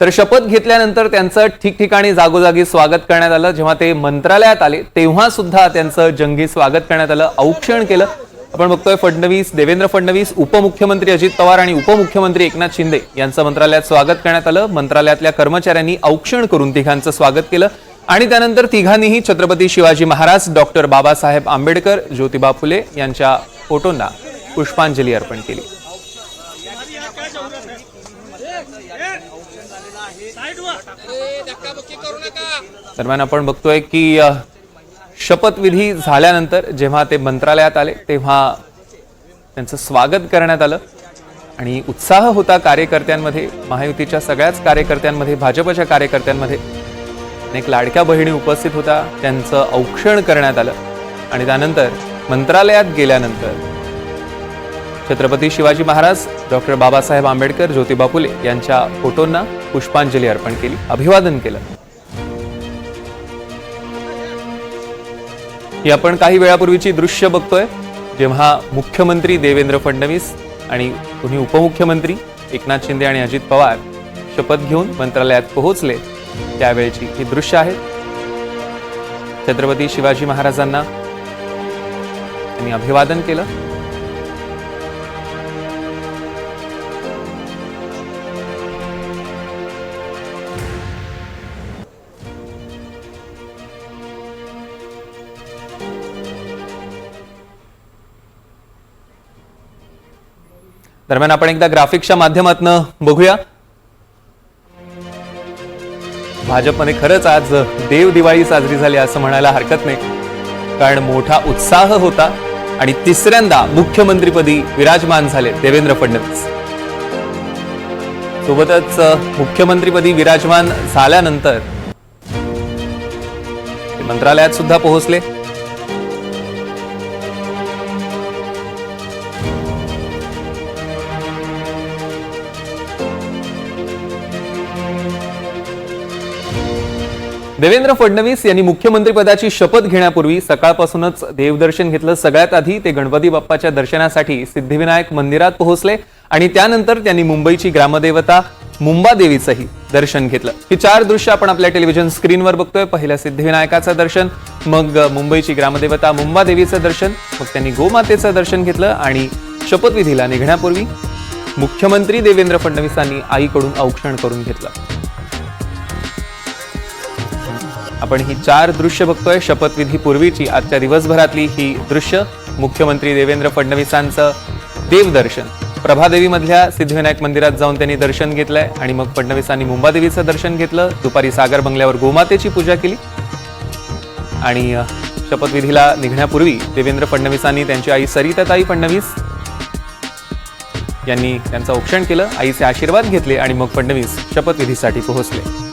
तर शपथ घेतल्यानंतर त्यांचं ठिकठिकाणी जागोजागी स्वागत करण्यात आलं. जेव्हा ते मंत्रालयात आले तेव्हा सुद्धा त्यांचं जंगी स्वागत करण्यात आलं. औक्षण केलं. आपण बघतोय फडणवीस देवेंद्र फडणवीस उपमुख्यमंत्री अजित पवार आणि उपमुख्यमंत्री एकनाथ शिंदे यांचं मंत्रालयात स्वागत करण्यात आलं. मंत्रालयातल्या कर्मचाऱ्यांनी औक्षण करून तिघांचं स्वागत केलं. आणि त्यानंतर तिघांनीही छत्रपती शिवाजी महाराज डॉक्टर बाबासाहेब आंबेडकर ज्योतिबा फुले यांच्या फोटोंना पुष्पांजली अर्पण केली. दरम्यान आपण बघतोय की शपथविधी झाल्यानंतर जेव्हा ते मंत्रालयात आले तेव्हा त्यांचं स्वागत करण्यात आलं. आणि उत्साह होता कार्यकर्त्यांमध्ये महायुतीच्या सगळ्याच कार्यकर्त्यांमध्ये भाजपच्या कार्यकर्त्यांमध्ये. अनेक लाडक्या बहिणी उपस्थित होता त्यांचं औक्षण करण्यात आलं. आणि त्यानंतर मंत्रालयात गेल्यानंतर छत्रपती शिवाजी महाराज डॉक्टर बाबासाहेब आंबेडकर ज्योतिबा फुले यांच्या फोटोंना पुष्पांजली अर्पण केली अभिवादन केलं. ही आपण काही वेळापूर्वीची दृश्य बघतोय जेव्हा मुख्यमंत्री देवेंद्र फडणवीस आणि तुम्ही उपमुख्यमंत्री एकनाथ शिंदे आणि अजित पवार शपथ घेऊन मंत्रालयात पोहोचले त्यावेळेची ही दृश्य आहेत छत्रपती शिवाजी महाराजांना त्यांनी अभिवादन केलं. दरम्यान आपण एकदा ग्राफिक्सच्या माध्यमातून बघूया. भाजपमध्ये खरंच आज देव दिवाळी साजरी झाली असं म्हणायला हरकत नाही. कारण मोठा उत्साह होता आणि तिसऱ्यांदा मुख्यमंत्रीपदी विराजमान झाले देवेंद्र फडणवीस. सोबतच मुख्यमंत्रीपदी विराजमान झाल्यानंतर मंत्रालयात सुद्धा पोहोचले. देवेंद्र फडणवीस यांनी मुख्यमंत्रीपदाची शपथ घेण्यापूर्वी सकाळपासूनच देवदर्शन घेतलं. सगळ्यात आधी ते गणपती बाप्पाच्या दर्शनासाठी सिद्धिविनायक मंदिरात पोहोचले आणि त्यानंतर त्यांनी मुंबईची ग्रामदेवता मुंबादेवीचंही दर्शन घेतलं. ही चार दृश्य आपण आपल्या टेलिव्हिजन स्क्रीनवर बघतोय. पहिल्या सिद्धिविनायकाचं दर्शन मग मुंबईची ग्रामदेवता मुंबादेवीचं दर्शन मग त्यांनी गोमातेचं दर्शन घेतलं आणि शपथविधीला निघण्यापूर्वी मुख्यमंत्री देवेंद्र फडणवीसांनी आईकडून औक्षण करून घेतलं. आपण ही चार दृश्य बघतोय. शपथविधी पूर्वीची आजच्या दिवसभरातली ही दृश्य. मुख्यमंत्री देवेंद्र फडणवीसांचं देवदर्शन. प्रभादेवीमधल्या सिद्धिविनायक मंदिरात जाऊन त्यांनी दर्शन घेतलंय आणि मग फडणवीसांनी मुंबादेवीचं दर्शन घेतलं. दुपारी सागर बंगल्यावर गोमातेची पूजा केली. आणि शपथविधीला निघण्यापूर्वी देवेंद्र फडणवीसांनी त्यांची आई सरिताताई फडणवीस यांनी त्यांचं औक्षण केलं. आईचे आशीर्वाद घेतले आणि मग फडणवीस शपथविधीसाठी पोहोचले.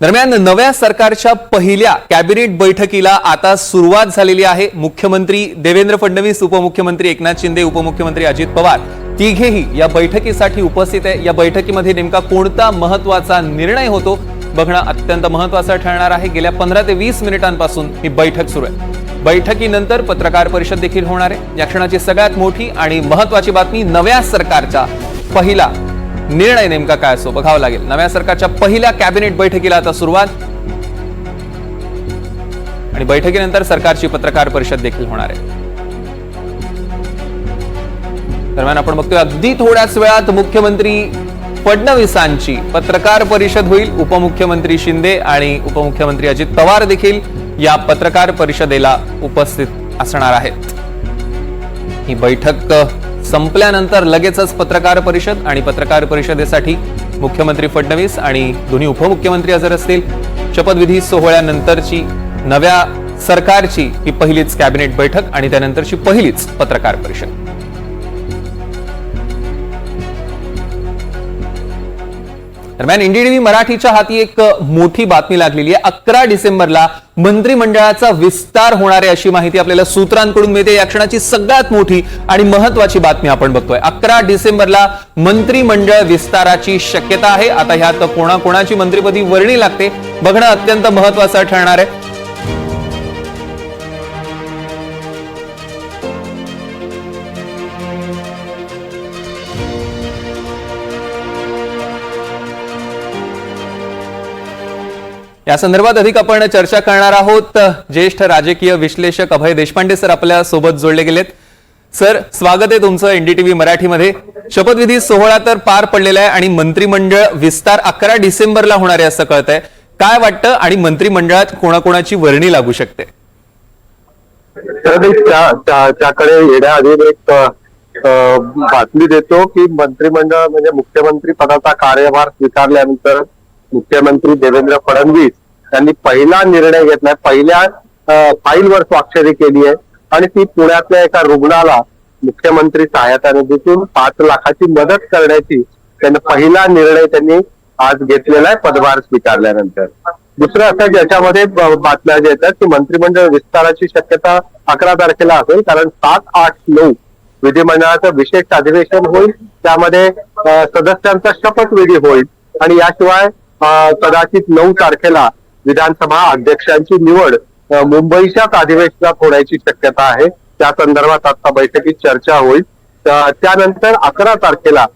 दरम्यान नव्या सरकारच्या पहिल्या कॅबिनेट बैठकीला आता सुरुवात झालेली आहे. मुख्यमंत्री देवेंद्र फडणवीस उपमुख्यमंत्री एकनाथ शिंदे उपमुख्यमंत्री अजित पवार तिघेही या बैठकीसाठी उपस्थित आहे. या बैठकीमध्ये नेमका कोणता महत्त्वाचा निर्णय होतो बघणं अत्यंत महत्वाचं ठरणार आहे. गेल्या पंधरा ते वीस मिनिटांपासून ही बैठक सुरू आहे. बैठकीनंतर पत्रकार परिषद देखील होणार आहे. या क्षणाची सगळ्यात मोठी आणि महत्वाची बातमी नव्या सरकारच्या पहिला निर्णय नेमका काय असो बघावं लागेल. नव्या सरकारच्या पहिल्या कॅबिनेट बैठकीला आता सुरुवात. आणि बैठकीनंतर सरकारची पत्रकार परिषद देखील होणार आहे. दरम्यान आपण बघतोय अगदी थोड्याच वेळात मुख्यमंत्री फडणवीसांची पत्रकार परिषद होईल. उपमुख्यमंत्री शिंदे आणि उपमुख्यमंत्री अजित पवार देखील या पत्रकार परिषदेला उपस्थित असणार आहेत. ही बैठक संपल्यानंतर लगेचच पत्रकार परिषद आणि पत्रकार परिषदेसाठी मुख्यमंत्री फडणवीस आणि दोन्ही उपमुख्यमंत्री हजर असतील. शपथविधी सोहळ्यानंतरची नव्या सरकारची ही पहिलीच कॅबिनेट बैठक आणि त्यानंतरची पहिलीच पत्रकार परिषद. दरम्यान एनडीटीव्ही मराठीच्या हाती एक मोठी बातमी लागलेली आहे. अकरा डिसेंबरला मंत्रिमंडळाचा विस्तार होणार आहे अशी माहिती आपल्याला सूत्रांकडून मिळते. या क्षणाची सगळ्यात मोठी आणि महत्वाची बातमी आपण बघतोय. अकरा डिसेंबरला मंत्रिमंडळ विस्ताराची शक्यता आहे. आता ह्यात कोणाकोणाची मंत्रिपदी वर्णी लागते बघणं अत्यंत महत्वाचं ठरणार आहे. या संदर्भात अधिक आपण चर्चा करणार आहोत. ज्येष्ठ राजकीय विश्लेषक अभय देशपांडे सर आपल्यासोबत जोडले गेलेत. सर स्वागत आहे तुमचं एनडीटीव्ही मराठीमध्ये. शपथविधी सोहळा तर पार पडलेला आहे आणि मंत्रिमंडळ विस्तार अकरा डिसेंबरला होणार आहे असं कळत आहे काय वाटतं आणि मंत्रिमंडळात कोणाकोणाची वर्णी लागू शकते? त्याकडे येण्याआधी एक बातमी देतो की मंत्रिमंडळ म्हणजे मुख्यमंत्री पदाचा कार्यभार स्वीकारल्यानंतर मुख्यमंत्री देवेंद्र फडणवीस यांनी पहिला निर्णय घेतलाय पहिल्या फाईलवर स्वाक्षरी केली आहे. आणि ती पुण्यातल्या एका रुग्णाला मुख्यमंत्री सहायता निधीतून पाच लाखाची मदत करण्याची त्यांनी पहिला निर्णय त्यांनी आज घेतलेला आहे पदभार स्वीकारल्यानंतर. दुसरं असं ज्याच्यामध्ये बातम्या ज्या येतात की मंत्रिमंडळ विस्ताराची शक्यता अकरा तारखेला असेल कारण सात आठ नऊ विधिमंडळाचं विशेष अधिवेशन होईल. त्यामध्ये सदस्यांचा शपथविधी होईल. आणि याशिवाय कदाचित नऊ तारखेला विधानसभा अध्यक्षांची निवड मुंबईच्याच अधिवेशनात होण्याची शक्यता आहे. त्या संदर्भात आता बैठकीत चर्चा होईल. त्यानंतर अकरा तारखेला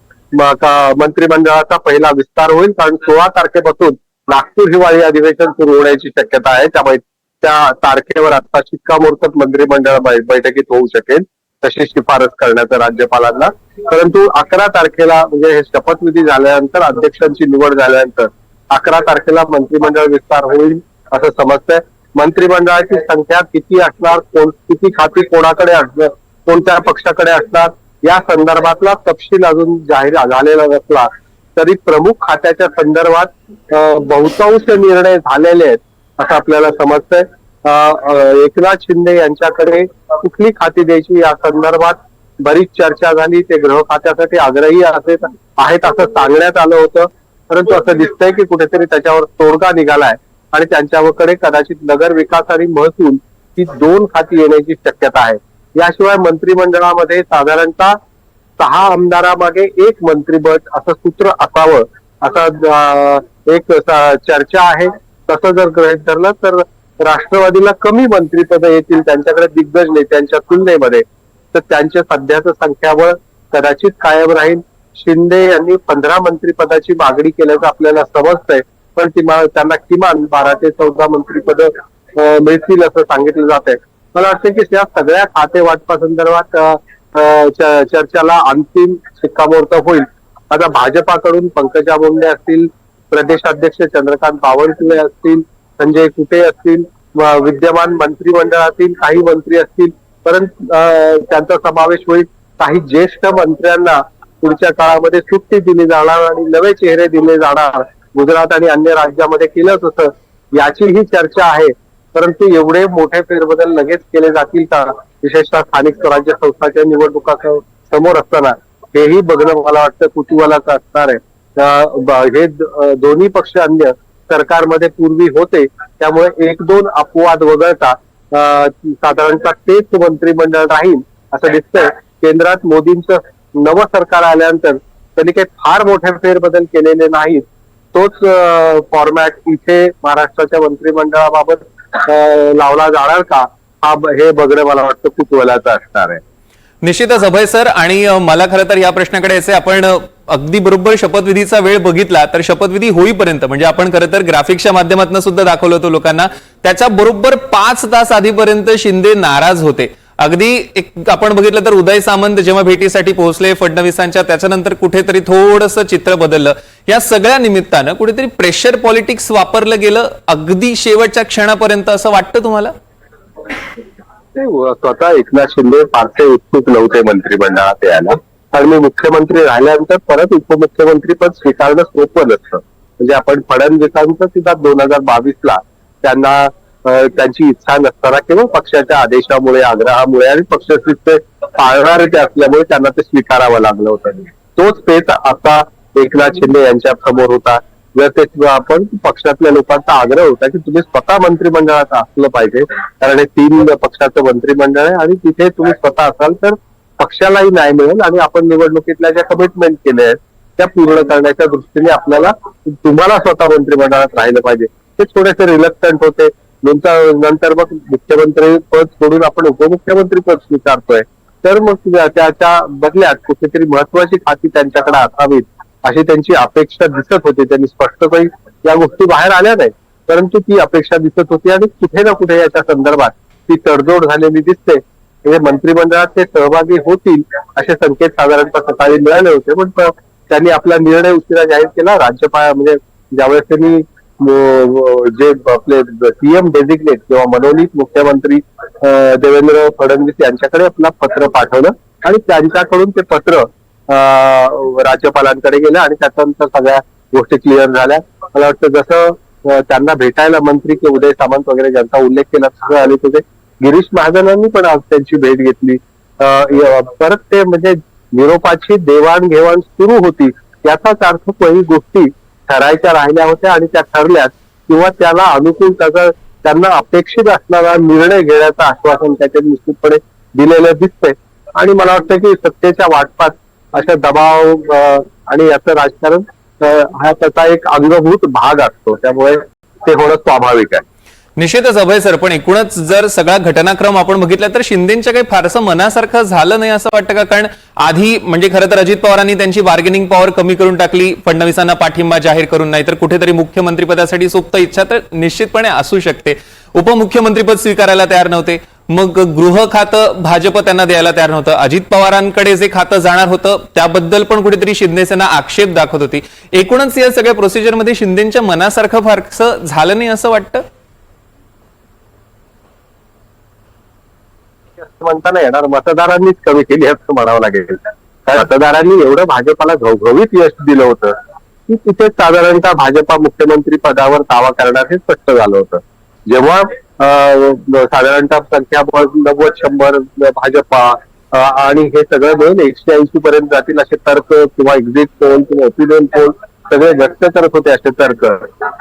मंत्रिमंडळाचा पहिला विस्तार होईल. कारण सोळा तारखेपासून नागपूर हिवाळी अधिवेशन सुरू होण्याची शक्यता आहे. त्यामुळे त्या तारखेवर आता शिक्कामोर्तब मंत्रिमंडळ बैठकीत होऊ शकेल तशी शिफारस करण्याचं राज्यपालांना. परंतु अकरा तारखेला म्हणजे हे शपथविधी झाल्यानंतर अध्यक्षांची निवड झाल्यानंतर अकरा तारखेला मंत्रिमंडळ विस्तार होईल असं समजतंय. मंत्रिमंडळाची संख्या किती असणार कोण किती खाती कोणाकडे असणार कोणत्या पक्षाकडे असणार या संदर्भातला तपशील अजून जाहीर झालेला नसला तरी प्रमुख खात्याच्या संदर्भात बहुतांश निर्णय झालेले आहेत असं आपल्याला समजतंय. अं, एकनाथ शिंदे यांच्याकडे कुठली खाती द्यायची या संदर्भात बरीच चर्चा झाली. ते गृह खात्यासाठी आग्रही असे आहेत असं सांगण्यात आलं होतं. परंतु असं दिसतंय की कुठेतरी त्याच्यावर तोडगा निघालाय आणि त्यांच्याकडे कदाचित नगर विकास आणि महसूल ही दोन खाती येण्याची शक्यता आहे. याशिवाय मंत्रिमंडळामध्ये साधारणतः सहा आमदारामागे एक मंत्रिपद असं सूत्र असावं असं एक चर्चा आहे. तसं जर गृहीत धरलं तर राष्ट्रवादीला कमी मंत्रिपद येतील त्यांच्याकडे दिग्गज नेत्यांच्या तुलनेमध्ये. तर त्यांच्या सध्याचं संख्याबळ कदाचित कायम राहील. शिंदे यांनी पंधरा मंत्रिपदाची मागणी केल्याचं आपल्याला समजतंय. पण त्यांना किमान बारा ते चौदा मंत्रिपद मिळतील असं सांगितलं जात आहे मला वाटतं की या सगळ्या खाते वाटपासंदर्भात चर्चेला अंतिम शिक्कामोर्तब होईल. आता भाजपाकडून पंकजा मुंडे असतील प्रदेशाध्यक्ष चंद्रकांत बावनकुळे असतील संजय कुटे असतील विद्यमान मंत्रिमंडळातील काही मंत्री असतील परंतु अं, त्यांचा समावेश होईल. काही ज्येष्ठ मंत्र्यांना पुढच्या काळामध्ये सुट्टी दिली जाणार आणि नवे चेहरे दिले जाणार. गुजरात आणि अन्य राज्यामध्ये केलंच होतं याचीही चर्चा आहे. परंतु एवढे मोठे फेरबदल लगेच केले जातील का? विशेषतः स्थानिक स्वराज्य संस्थाच्या निवडणुका समोर असताना. हेही बघणं मला वाटतं कुतूहलाचं असणार आहे. हे दोन्ही पक्ष अन्य सरकारमध्ये पूर्वी होते. त्यामुळे एक दोन अपवाद वगळता साधारणतः तेच मंत्रिमंडळ राहील असं दिसतंय. केंद्रात मोदींचं नवं सरकार आल्यानंतर त्यांनी काही फार मोठे फेरबदल केलेले नाहीत. तोच फॉर्मॅट इथे महाराष्ट्राच्या मंत्रिमंडळाबाबत लावला जाणार का? हा हे बघणं मला वाटतं कुतूहलाचं असणार आहे. निश्चितच अभय सर आणि मला खरं तर या प्रश्नाकडे यायचंय. आपण अगदी बरोबर शपथविधीचा वेळ बघितला तर शपथविधी होईपर्यंत म्हणजे आपण खरं तर ग्राफिक्सच्या माध्यमातून सुद्धा दाखवलं होतं लोकांना त्याच्या बरोबर पाच तास आधीपर्यंत शिंदे नाराज होते. अगदी एक आपण बघितलं तर उदय सामंत जेव्हा भेटीसाठी पोहोचले फडणवीसांच्या त्याच्यानंतर कुठेतरी थोडंसं चित्र बदललं. या सगळ्या निमित्तानं कुठेतरी प्रेशर पॉलिटिक्स वापरलं गेलं अगदी शेवटच्या क्षणापर्यंत असं वाटतं तुम्हाला? ते स्वतः एकनाथ शिंदे फारसे उत्सुक नव्हते मंत्रिमंडळात यायला. कारण मी मुख्यमंत्री राहिल्यानंतर परत उपमुख्यमंत्री पद स्वीकारणं सोपं नसतं. म्हणजे आपण फडणवीसांचं सुद्धा दोन हजार बावीसला त्यांना त्यांची इच्छा नसताना किंवा पक्षाच्या आदेशामुळे आग्रहामुळे आणि पक्षशिस्त पाळणारे ते असल्यामुळे त्यांना ते स्वीकारावं लागलं होतं. तोच पेच आता एकनाथ शिंदे यांच्या समोर होता. जर ते आपण पक्षातल्या लोकांचा आग्रह होता की तुम्ही स्वतः मंत्रिमंडळात असलं पाहिजे कारण हे तीन पक्षाचं मंत्रिमंडळ आहे आणि तिथे तुम्ही स्वतः असाल तर पक्षालाही न्याय मिळेल आणि आपण निवडणुकीतल्या ज्या कमिटमेंट केल्या आहेत त्या पूर्ण करण्याच्या दृष्टीने आपल्याला तुम्हाला स्वतः मंत्रिमंडळात राहिलं पाहिजे. ते थोडेसे रिलक्टंट होते. नंतर नंतर मग मुख्यमंत्री पद सोडून आपण उपमुख्यमंत्री पद स्वीकारतोय. तर मग त्याच्या बदल्यात कुठेतरी महत्वाची खाती त्यांच्याकडे असावीत अशी त्यांची अपेक्षा दिसत होती. त्यांनी स्पष्टपणे या गोष्टी बाहेर आल्या नाही परंतु ती अपेक्षा दिसत होती आणि कुठे ना कुठे याच्या संदर्भात ती तडजोड झालेली दिसते. म्हणजे मंत्रिमंडळात ते सहभागी होतील असे संकेत साधारणतः सकाळी मिळाले होते. पण त्यांनी आपला निर्णय उशिरा जाहीर केला. राज्यपाल म्हणजे ज्यावेळेस त्यांनी जे आपले पीएम डेझिग्नेट किंवा मनोनीत मुख्यमंत्री देवेंद्र फडणवीस यांच्याकडे आपला पत्र पाठवलं आणि त्यांच्याकडून ते पत्र अं, राज्यपालांकडे गेलं आणि त्याच्यानंतर सगळ्या गोष्टी क्लिअर झाल्या. मला वाटतं जसं त्यांना भेटायला मंत्री की उदय सामंत वगैरे ज्यांचा उल्लेख केला सगळं आले होते गिरीश महाजनांनी पण आज त्यांची भेट घेतली. परत ते म्हणजे निरोपाची देवाणघेवाण सुरू होती याचाच अर्थ काही गोष्टी ठरायच्या राहिल्या होत्या आणि त्या ठरल्यात किंवा त्याला अनुकूल त्याचा त्यांना अपेक्षित असणारा निर्णय घेण्याचं आश्वासन त्याच्यात निश्चितपणे दिलेलं दिसतंय. आणि मला वाटतं की सत्तेच्या वाटपात अशा दबाव आणि याचं राजकारण हा त्याचा एक अंगभूत भाग असतो. त्यामुळे ते होणं स्वाभाविक आहे. निश्चितच अभय सर पण एकूणच जर सगळा घटनाक्रम आपण बघितला तर शिंदेच्या काही फारसं मनासारखं झालं नाही असं वाटतं का? कारण आधी म्हणजे खरं तर अजित पवारांनी त्यांची बार्गेनिंग पॉवर कमी करून टाकली फडणवीसांना पाठिंबा जाहीर करून नाही तर कुठेतरी मुख्यमंत्रीपदासाठी सुप्त इच्छा तर निश्चितपणे असू शकते. उपमुख्यमंत्रीपद स्वीकारायला तयार नव्हते. मग गृह खातं भाजप त्यांना द्यायला तयार नव्हतं. अजित पवारांकडे जे खातं जाणार होतं त्याबद्दल पण कुठेतरी शिंदेसेना आक्षेप दाखवत होती. एकूणच या सगळ्या प्रोसिजरमध्ये शिंदेच्या मनासारखं फारसं झालं नाही असं वाटतं? म्हणताना म्हणता नाही येणार मतदारांनीच कमी केली असं म्हणावं लागेल. मतदारांनी एवढं भाजपाला घवघवीत यश दिलं होतं. की तिथे साधारणतः भाजपा मुख्यमंत्री पदावर दावा करणार हे स्पष्ट झालं होतं. जेव्हा साधारणतः संख्याबळ नव्वद शंभर भाजपा आणि हे सगळं मिळून एकशे ऐंशी पर्यंत जातील असे तर्क किंवा एक्झिट पोल किंवा ओपिनियन पोल सगळे व्यक्त करत होते असे तर्क.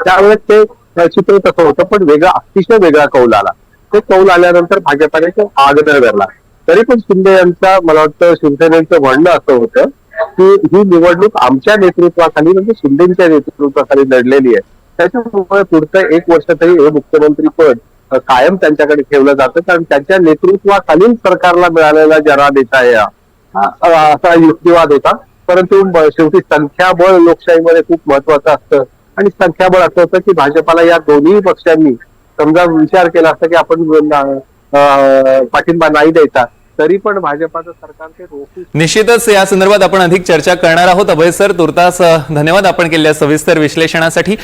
त्यावेळेस ते चित्र तसं होतं पण वेगळा अतिशय वेगळा कौल आला. तो कौल आल्यानंतर भाजपाने आग्रह धरला. तरी पण शिंदे यांचा मला वाटतं शिवसेनेचं म्हणणं असं होतं की ही निवडणूक आमच्या नेतृत्वाखाली म्हणजे शिंदेच्या नेतृत्वाखाली लढलेली आहे. त्याच्यामुळे पुढचं एक वर्ष तरी हे मुख्यमंत्री पद कायम त्यांच्याकडे ठेवलं जातं. कारण त्यांच्या नेतृत्वाखालील सरकारला मिळालेला जनादेश आहे या असा युक्तिवाद होता. परंतु शेवटी संख्याबळ लोकशाहीमध्ये खूप महत्वाचं असतं. आणि संख्याबळ असं होतं की भाजपाला या दोन्ही पक्षांनी समजा विचार केला असता की आपण पाठिंबा नाही द्यायचा तरी पण भाजपाचं सरकार ते रोखू निश्चितच या संदर्भात आपण अधिक चर्चा करणार आहोत. अभय सर तुर्तास धन्यवाद आपण केलेल्या सविस्तर विश्लेषणासाठी.